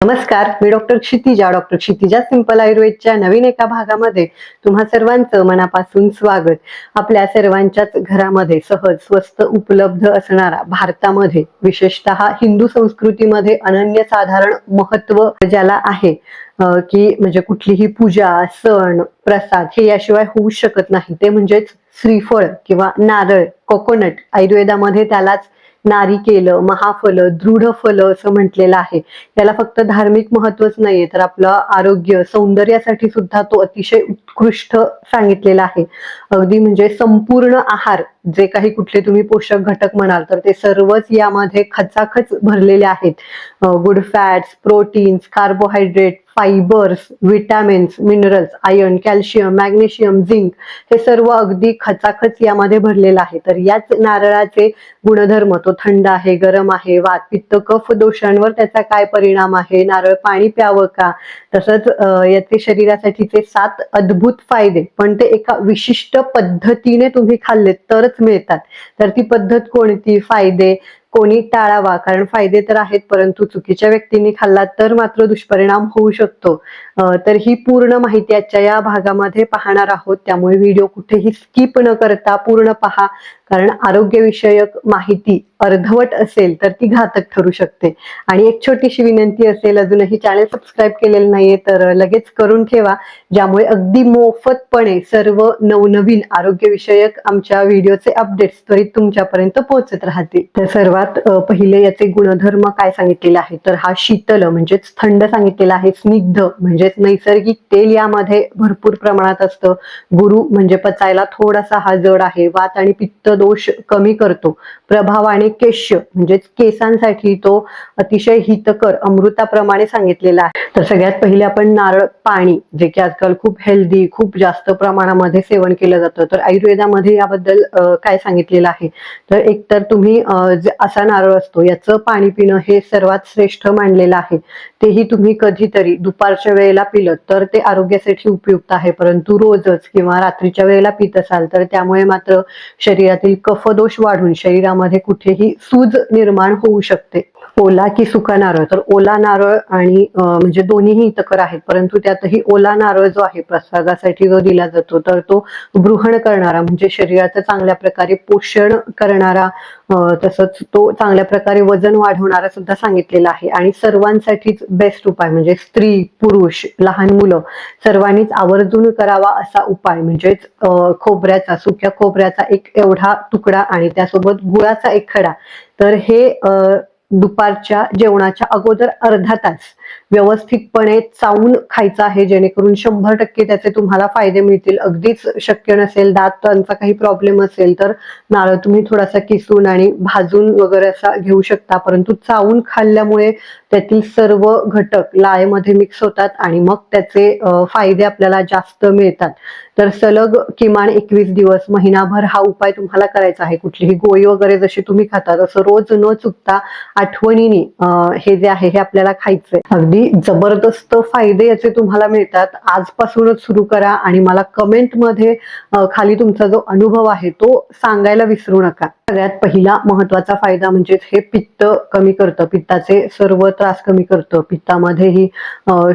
नमस्कार मी doctor Kshitija doctor Kshitija simple आयुर्वेदच्या नवीन एका भागामध्ये तुम्हा सर्वांचं मनापासून स्वागत. आपल्या सर्वांच्याच घरामध्ये सहज स्वस्त उपलब्ध असणारा भारतामध्ये विशेषतः हिंदू संस्कृतीमध्ये अनन्यसाधारण महत्त्व ज्याला आहे की म्हणजे कुठलीही पूजा सण प्रसाद हे याशिवाय होऊ शकत नाही. ते म्हणजेच श्रीफळ किंवा नारळ कोकोनट आयुर्वेदामध्ये त्यालाच नारिकेल महाफल दृढ फल असं म्हटलेलं आहे. याला फक्त धार्मिक महत्वच नाहीये तर आपलं आरोग्य सौंदर्यासाठी सुद्धा तो अतिशय उत्कृष्ट सांगितलेला आहे. अगदी म्हणजे संपूर्ण आहार जे काही कुठले तुम्ही पोषक घटक म्हणाल तर ते सर्वच यामध्ये खचाखच भरलेले आहेत. Good fats proteins carbohydrate fibres vitamins minerals iron calcium magnesium zinc हे सर्व अगदी खचाखच यामध्ये भरलेलं आहे. तर याच नारळाचे गुणधर्म तो थंड आहे गरम आहे वात पित्त कफ दोषांवर त्याचा काय परिणाम आहे? नारळ पाणी प्यावं का? तसंच याचे शरीरासाठीचे सात अद्भुत फायदे. पण ते एका विशिष्ट पद्धतीने तुम्ही खाल्लेत तरच मिळतात. तर ती पद्धत कोणती? फायदे? कोणी टाळावा? कारण फायदे तर आहेत परंतु चुकीच्या व्यक्तींनी खाल्ला तर मात्र दुष्परिणाम होऊ शकतो. तर ही पूर्ण माहिती आजच्या या भागामध्ये पाहणार आहोत. त्यामुळे व्हिडिओ कुठेही स्किप न करता पूर्ण पहा. कारण आरोग्यविषयक माहिती अर्धवट असेल तर ती घातक ठरू शकते. आणि एक छोटीशी विनंती असेल अजूनही चॅनल सबस्क्राईब केलेलं नाहीये तर लगेच करून ठेवा. ज्यामुळे अगदी मोफतपणे सर्व नवनवीन आरोग्यविषयक आमच्या व्हिडिओचे अपडेट्स त्वरित तुमच्यापर्यंत पोहोचत राहतील. तर सर्वात पहिले याचे गुणधर्म काय सांगितलेले आहे तर हा शीतल म्हणजेच थंड सांगितलेला आहे. स्निग्ध म्हणजेच नैसर्गिक तेल यामध्ये भरपूर प्रमाणात असतं. गुरु म्हणजे पचायला थोडासा हा जड आहे. वात आणि पित्त दोष कमी करतो. प्रभाव आणि केश्य म्हणजेच केसांसाठी तो अतिशय हितकर अमृताप्रमाणे सांगितलेला आहे. तर सगळ्यात पहिले आपण नारळ पाणी जे की आजकाल खूप हेल्दी खूप जास्त प्रमाणामध्ये सेवन केलं जातं. तर आयुर्वेदामध्ये याबद्दल काय सांगितलेलं आहे? तर एकतर तुम्ही असा नारळ असतो याचं पाणी पिणं हे सर्वात श्रेष्ठ मानलेलं आहे. तेही तुम्ही कधीतरी दुपारच्या वेळेला पिलं तर ते आरोग्यासाठी उपयुक्त आहे. परंतु रोजच किंवा रात्रीच्या वेळेला पित असाल तर त्यामुळे मात्र शरीरातील कफदोष वाढून शरीरामध्ये कुठेही सूज निर्माण होऊ शकते. ओला की सुका नारळ? तर ओला नारळ आणि म्हणजे दोन्हीही हितकर आहेत परंतु त्यातही ओला नारळ जो आहे प्रसादासाठी जो दिला जातो तर तो ग्रहण करणारा म्हणजे शरीराचं चांगल्या प्रकारे पोषण करणारा तसंच तो चांगल्या प्रकारे वजन वाढवणारा सुद्धा सांगितलेला आहे. आणि सर्वांसाठीच बेस्ट उपाय म्हणजे स्त्री पुरुष लहान मुलं सर्वांनीच आवर्जून करावा असा उपाय म्हणजेच खोबऱ्याचा सुक्या खोबऱ्याचा एक एवढा तुकडा आणि त्यासोबत गुळाचा एक खडा. तर हे अं, दुपारच्या जेवणाच्या अगोदर अर्धा तास व्यवस्थितपणे चावून खायचं आहे जेणेकरून शंभर टक्के त्याचे तुम्हाला फायदे मिळतील. अगदीच शक्य नसेल दातांचा काही प्रॉब्लेम असेल तर नारळ तुम्ही थोडासा किसून आणि भाजून वगैरे असा घेऊ शकता. परंतु चावून खाल्ल्यामुळे त्यातील सर्व घटक लाळेमध्ये मिक्स होतात आणि मग त्याचे फायदे आपल्याला जास्त मिळतात. तर सलग किमान एकवीस दिवस महिनाभर हा उपाय तुम्हाला करायचा आहे कुठलीही गोळी वगैरे जशी तुम्ही खाता तसं रोज न चुकता आठवणीने हे जे आहे हे आपल्याला खायचंय. अगदी जबरदस्त फायदे याचे तुम्हाला मिळतात. आजपासूनच सुरू करा आणि मला कमेंटमध्ये खाली तुमचा जो अनुभव आहे तो सांगायला विसरू नका. सगळ्यात पहिला महत्त्वाचा फायदा म्हणजे हे पित्त कमी करतं. पित्ताचे सर्व त्रास कमी करतं. पित्तामध्येही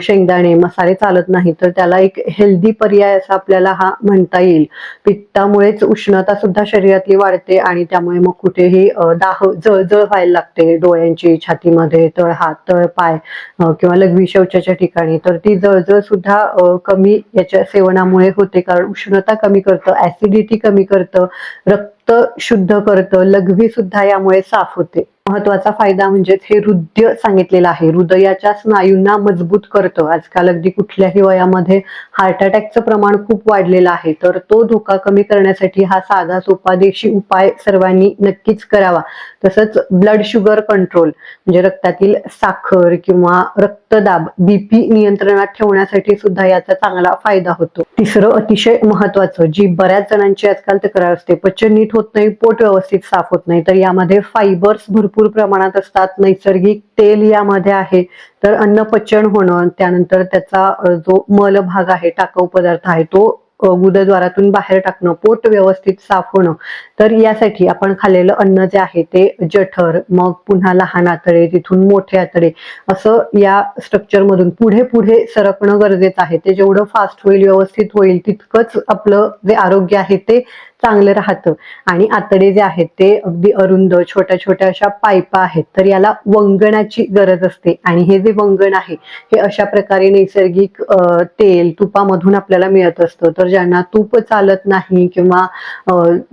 शेंगदाणे मसाले चालत नाही तर त्याला एक हेल्दी पर्याय असा आपल्याला हा म्हणता येईल. पित्तामुळेच उष्णता सुद्धा शरीरातली वाढते आणि त्यामुळे मग कुठेही दाह जळजळ व्हायला लागते. डोळ्यांची छातीमध्ये तळ हात तळ पाय किंवा लघवी शौचाच्या ठिकाणी. तर ती जळजळ सुद्धा कमी याच्या सेवनामुळे होते. कारण उष्णता कमी करतं ऍसिडिटी कमी करतं रक्त शुद्ध करतं लघवी सुद्धा यामुळे साफ होते. महत्त्वाचा फायदा म्हणजे हे हृदय सांगितलेलं आहे. हृदयाच्या स्नायूंना मजबूत करतं. आजकाल अगदी कुठल्याही वयामध्ये हार्ट अटॅकचं प्रमाण खूप वाढलेलं आहे. तर तो धोका कमी करण्यासाठी हा साधा सोपा देशी उपाय सर्वांनी नक्कीच करावा. तसंच ब्लड शुगर कंट्रोल म्हणजे रक्तातील साखर किंवा रक्तदाब बीपी नियंत्रणात ठेवण्यासाठी सुद्धा याचा चांगला फायदा होतो. तिसरं अतिशय महत्वाचं जी बऱ्याच जणांची आजकाल तक्रार असते पचन नीट होत नाही पोट व्यवस्थित साफ होत नाही. तर यामध्ये फायबर्स भरपूर प्रमाणात असतात. नैसर्गिक तेल यामध्ये आहे. तर अन्न पचन होणं त्यानंतर त्याचा जो मल भाग आहे टाकाऊ पदार्थ आहे तो गुदद्वारातून बाहेर टाकणं पोट व्यवस्थित साफ होणं. तर यासाठी आपण खाल्लेलं अन्न जे आहे ते जठर मग पुन्हा लहान आतडे तिथून मोठे आतडे असं या स्ट्रक्चर मधून पुढे पुढे सरकणं गरजेचं आहे. ते जेवढं फास्ट होईल व्यवस्थित होईल तितकंच आपलं जे आरोग्य आहे ते चांगलं राहतं. आणि आतडे जे आहेत ते अगदी अरुंद छोट्या छोट्या अशा पायपा आहेत. तर याला वंगणाची गरज असते. आणि हे जे वंगण आहे हे अशा प्रकारे नैसर्गिक तेल तुपामधून आपल्याला मिळत असतं. तर ज्यांना तूप चालत नाही किंवा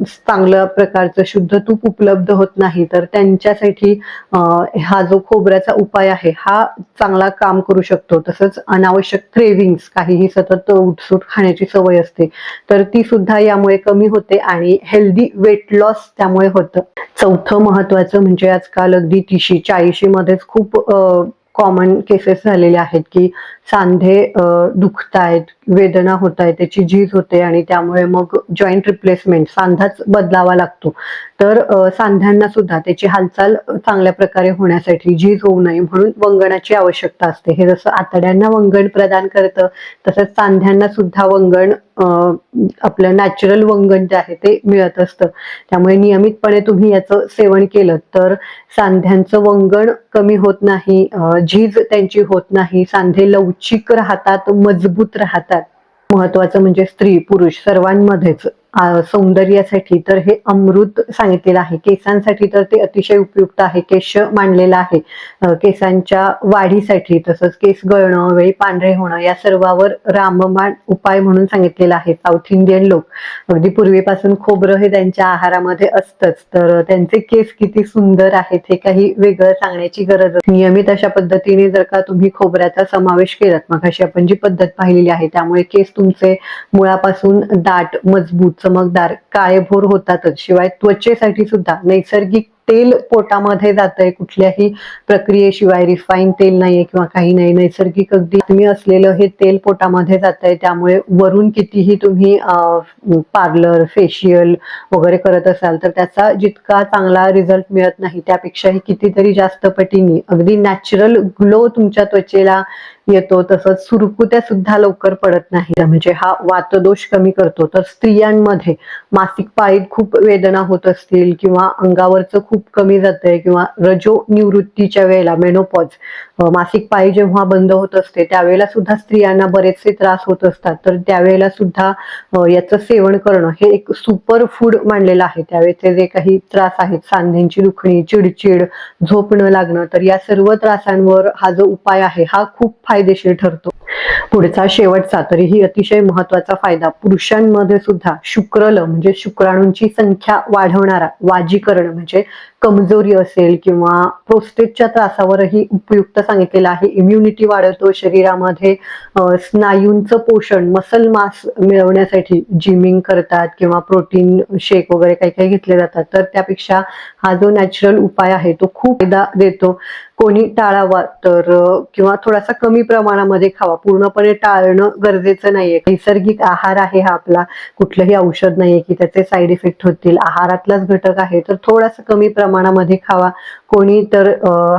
चांगल्या प्रकारचं शुद्ध तूप उपलब्ध होत नाही तर त्यांच्यासाठी हा जो खोबऱ्याचा उपाय आहे हा चांगला काम करू शकतो. तसंच अनावश्यक क्रेविंग्स काहीही सतत उठसूट खाण्याची सवय असते. तर ती सुद्धा यामुळे कमी होते. आणि हेल्दी वेट लॉस त्यामुळे होतं. चौथं महत्वाचं म्हणजे आजकाल अगदी तीसशे चाळीशी मध्येच खूप कॉमन केसेस झालेले आहेत की सांधे दुखतायत वेदना होत आहे त्याची झीज होते आणि त्यामुळे मग जॉईंट रिप्लेसमेंट सांधाच बदलावा लागतो. तर सांध्यांना सुद्धा त्याची हालचाल चांगल्या प्रकारे होण्यासाठी झीज होऊ नये म्हणून वंगणाची आवश्यकता असते. हे जसं आतड्यांना वंगण प्रदान करतं तसंच सांध्यांना सुद्धा वंगण आपलं नॅचरल वंगण जे आहे ते मिळत असतं. त्यामुळे नियमितपणे तुम्ही याचं सेवन केलं तर सांध्यांचं वंगण कमी होत नाही झीज त्यांची होत नाही सांधे लवचिक राहतात मजबूत राहतात. महत्वाचं म्हणजे स्त्री पुरुष सर्वांमध्येच. सौंदर्यासाठी तर हे अमृत सांगितलेलं आहे. केसांसाठी तर ते अतिशय उपयुक्त आहे. केश मांडलेलं आहे. केसांच्या वाढीसाठी तसंच केस गळणं वेळी पांढरे होणं या सर्वावर रामबाण उपाय म्हणून सांगितलेला आहे. साऊथ इंडियन लोक अगदी पूर्वीपासून खोबरं हे त्यांच्या आहारामध्ये असतंच. तर त्यांचे केस किती सुंदर आहेत हे काही वेगळं सांगण्याची गरज नियमित अशा पद्धतीने जर का तुम्ही खोबऱ्याचा समावेश केलात मग अशी आपण जी पद्धत पाहिलेली आहे त्यामुळे केस तुमचे मुळापासून दाट मजबूत चमकदार काळेभोर होतातच. शिवाय त्वचेसाठी सुद्धा नैसर्गिक तेल पोटामध्ये जातंय कुठल्याही प्रक्रियेशिवाय रिफाईन तेल नाहीये किंवा काही नाही नैसर्गिक अगदी तुम्ही असलेलं हे तेल पोटामध्ये जातंय त्यामुळे वरून कितीही तुम्ही पार्लर फेशियल वगैरे करत असाल तर त्याचा जितका चांगला रिझल्ट मिळत नाही त्यापेक्षाही कितीतरी जास्त पटीने अगदी नॅचरल ग्लो तुमच्या त्वचेला येतो तसंच सुरकुत्या सुद्धा लवकर पडत नाही. म्हणजे हा वातदोष कमी करतो. तर स्त्रियांमध्ये मासिक पाळीत खूप वेदना होत असतील किंवा अंगावरचं खूप खूप कमी जातंय किंवा रजो निवृत्तीच्या वेळेला मेनोपॉज मासिक पाळी जेव्हा बंद होत असते त्यावेळेला सुद्धा स्त्रियांना बरेचसे त्रास होत असतात. तर त्यावेळेला सुद्धा याचं सेवन करणं हे एक सुपर फूड मानलेलं आहे. त्यावेळेचे जे काही त्रास आहेत सांध्यांची दुखणी चिडचिड झोप न लागणं तर या सर्व त्रासांवर हा जो उपाय आहे हा खूप फायदेशीर ठरतो. पुढचा शेवटचा तरीही अतिशय महत्त्वाचा फायदा. पुरुषांमध्ये सुद्धा शुक्रल म्हणजे शुक्राणूंची संख्या वाढवणारा वाजीकरण म्हणजे कमजोरी असेल किंवा प्रोस्टेटच्या त्रासावरही उपयुक्त सांगितलेलं आहे. इम्युनिटी वाढवतो शरीरामध्ये स्नायूंचं पोषण मसल मास मिळवण्यासाठी जिमिंग करतात किंवा प्रोटीन शेक वगैरे काही काही घेतले जातात. तर त्यापेक्षा हा जो नॅचरल उपाय आहे तो खूप फायदा देतो. कोणी टाळावा तर किंवा थोडासा कमी प्रमाणामध्ये खावा. पूर्णपणे टाळणं गरजेचं नाहीये. नैसर्गिक आहार आहे हा आपला. कुठलंही औषध नाहीये की त्याचे साईड इफेक्ट होतील. आहारातलाच घटक आहे तर थोडासा कमी प्रमाणामध्ये खावा. कोणी तर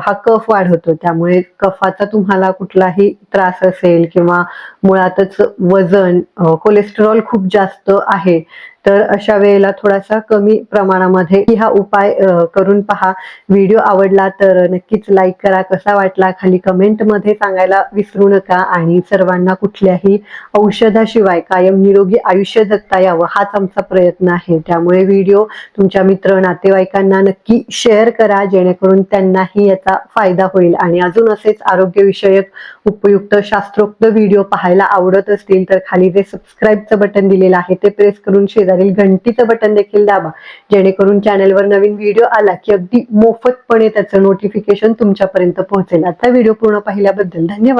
हा कफ वाढवतो. त्यामुळे कफाचा तुम्हाला कुठलाही त्रास असेल किंवा मुळातच वजन कोलेस्ट्रॉल खूप जास्त आहे तर अशा वेळेला थोडासा कमी प्रमाणामध्ये हा उपाय करून पहा. व्हिडिओ आवडला तर नक्कीच लाईक करा. कसा वाटला खाली कमेंटमध्ये सांगायला विसरू नका. आणि सर्वांना कुठल्याही औषधाशिवाय कायम निरोगी आयुष्य जगता यावं हाच आमचा प्रयत्न आहे. त्यामुळे व्हिडिओ तुमच्या मित्र नातेवाईकांना नक्की शेअर करा. जेणेकरून जेणेकरून त्यांनाही याचा फायदा होईल. आणि अजून असेच आरोग्यविषयक उपयुक्त शास्त्रोक्त व्हिडिओ पाहायला आवडत असतील तर खाली जे सबस्क्राईबचं बटन दिलेलं आहे ते प्रेस करून शेजारील घंटीचं बटन देखील दाबा. जेणेकरून चॅनलवर नवीन व्हिडिओ आला की अगदी मोफतपणे त्याचं नोटिफिकेशन तुमच्यापर्यंत पोहोचेल. आता व्हिडिओ पूर्ण पाहिल्याबद्दल धन्यवाद.